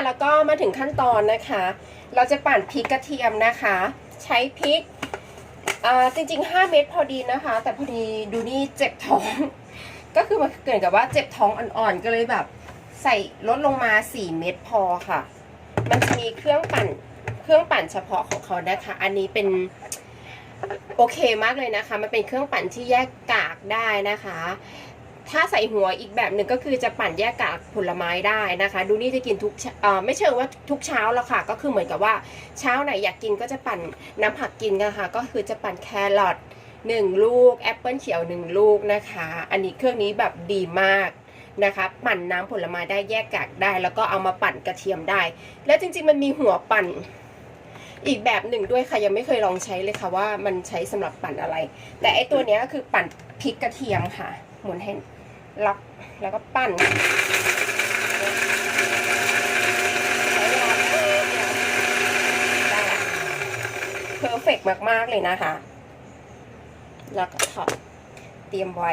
ค่ะแล้วก็มาถึงขั้นตอนนะคะ เราจะปั่นพริกกระเทียมนะคะ ใช้พริกอ่าจริงๆ 5 เม็ดพอดีนะคะ แต่พอดีดูนี่เจ็บท้อง ก็คือมันเกิดกับว่าเจ็บท้องอ่อนๆ ก็เลยแบบ ใส่ลดลงมา 4 เม็ดพอค่ะ มันจะมีเครื่องปั่นเครื่องปั่นเฉพาะของเขานะคะ อันนี้เป็นโอเคมากเลยนะคะ มันเป็นเครื่องปั่นที่แยกกากได้นะคะ ถ้าใส่หัวอีกแบบหนึ่งก็คือจะปั่นแยกกากผลไม้ได้นะคะ ดูนี่จะกินทุกช่อไม่เชิงว่าทุกเช้าแล้วค่ะ ก็คือเหมือนกับว่าเช้าไหนอยากกินก็จะปั่นน้ำผักกินกันค่ะก็คือจะปั่นแครอทหนึ่งลูกแอปเปิลเขียวหนึ่งลูกนะคะ อันนี้เครื่องนี้แบบดีมากนะคะ ปั่นน้ำผลไม้ได้แยกกากได้ แล้วก็เอามาปั่นกระเทียมได้ แล้วจริงๆมันมีหัวปั่นอีกแบบหนึ่งด้วยค่ะยังไม่เคยลองใช้เลยค่ะว่ามันใช้สำหรับปั่นอะไร แต่ไอตัวนี้ก็คือปั่นพริกกระเทียมค่ะ หมุนให้ ล็อกแล้วก็ปั้นเวลาแป๊บเดียวได้ละเพอร์เฟกมาก ๆ เลยนะคะ แล้วก็ถอดเตรียมไว้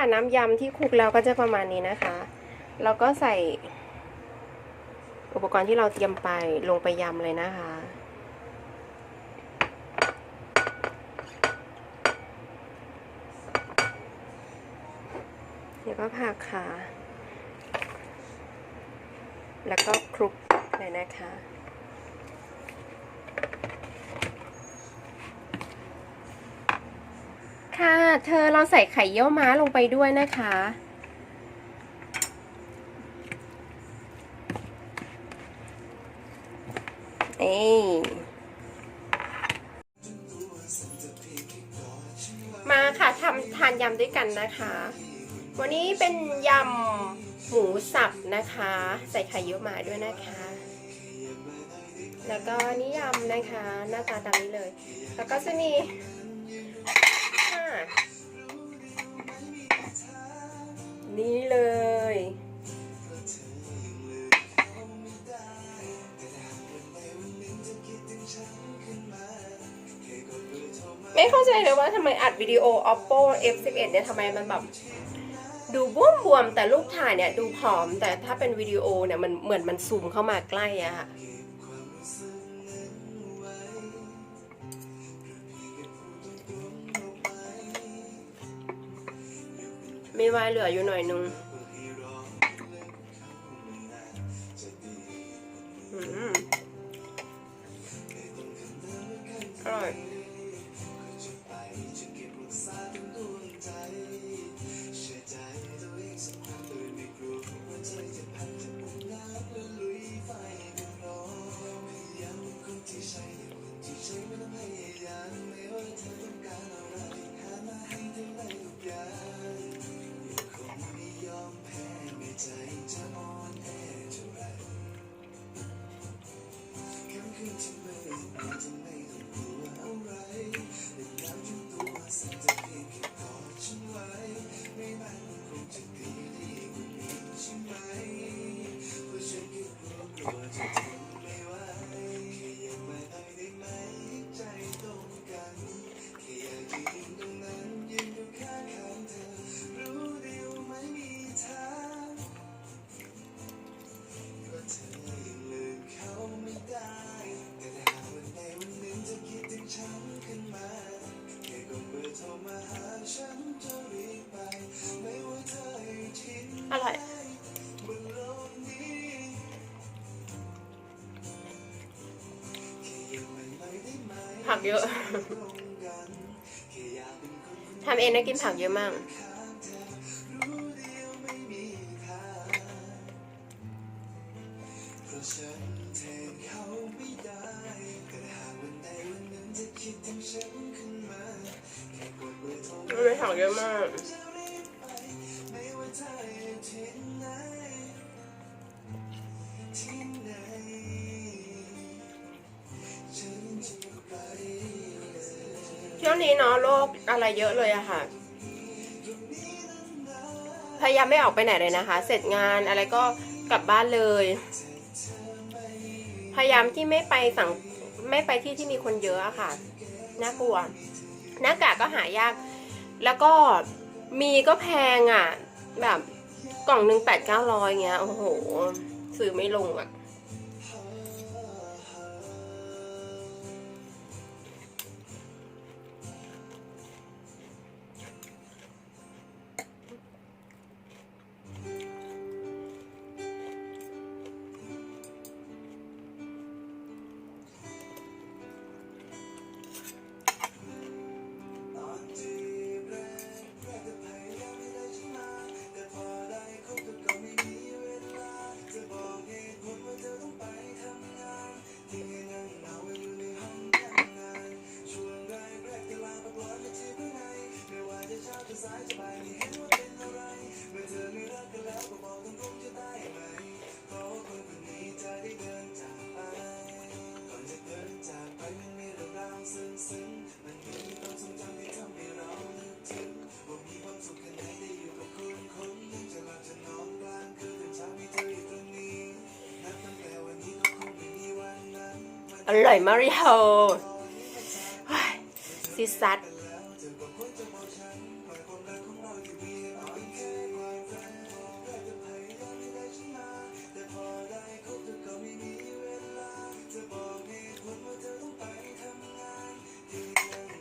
ค่ะน้ำยำที่คลุกแล้วก็จะประมาณนี้นะคะแล้วก็ใส่ อุปกรณ์ที่เราเตรียมไปลงไปยำเลยนะคะแล้วก็ผักค่ะ แล้วก็คลุกเลยนะคะ ค่ะ เธอเราใส่ไข่เยี่ยวม้าลงไปด้วยนะคะ เอ้ยมาค่ะทำทานยำด้วยกันนะคะ วันนี้เป็นยำหมูสับนะคะ ใส่ไข่เยี่ยวม้าด้วยนะคะแล้วก็นิยำนะคะ หน้าตาตามนี้เลย แล้วก็จะมี นี่เลย ไม่เข้าใจเลยว่าทำไมอัดวิดีโอ oppo f11 เนี่ยทำไมมันแบบดูบวมบวมๆแต่รูปถ่ายเนี่ยดูผอมแต่ถ้าเป็นวิดีโอเนี่ยมันเหมือนมันซูมเข้ามาใกล้อะค่ะ มีไวน์เหลืออยู่หน่อยนึงอืมอร่อย ผักเยอะทำเองนะกินผักเยอะมากไม่ผักเยอะมาก ช่วงนี้เนาะโรคอะไรเยอะเลยอะค่ะ พยายามไม่ออกไปไหนเลยนะคะ เสร็จงานอะไรก็กลับบ้านเลย พยายามที่ไม่ไปสั่งไม่ไปที่ที่มีคนเยอะอะค่ะ น่ากลัว หน้ากากก็หายาก แล้วก็มีก็แพงอะแบบกล่องหนึ่งแปดเก้าร้อยเงี้ย โอ้โห ซื้อไม่ลงอะ อร่อยมาริโฮซิซัด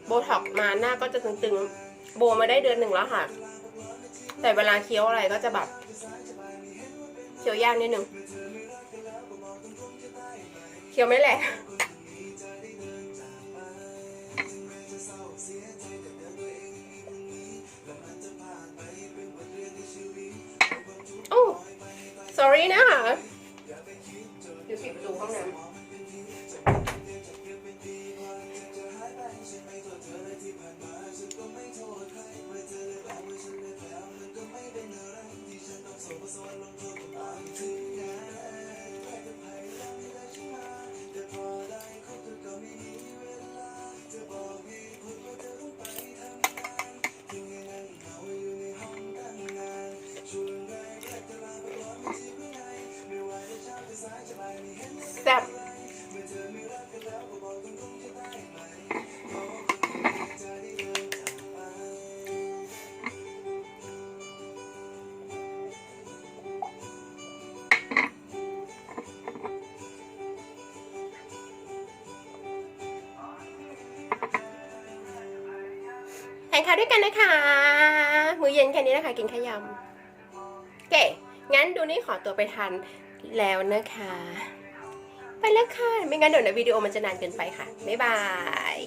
โบท็อกมาหน้าก็จะตึงๆ โบมาได้เดือนหนึ่งแล้วค่ะ แต่เวลาเคี้ยวอะไรก็จะแบบเคี้ยวยากนิดนึงเคี้ยวไม่แหลก sorry นะคะเดี๋ยวปิดประตูห้องน้ำานข้าวด้วยกันนะคะมื้อเย็นแค่นี้นะคะ กินข้าวยำโอเคงั้นดูนี่ขอตัวไปทานแล้วนะคะ ไปแล้วค่ะ ไม่งั้นเดี๋ยวในวิดีโอมันจะนานเกินไปค่ะ บ๊ายบาย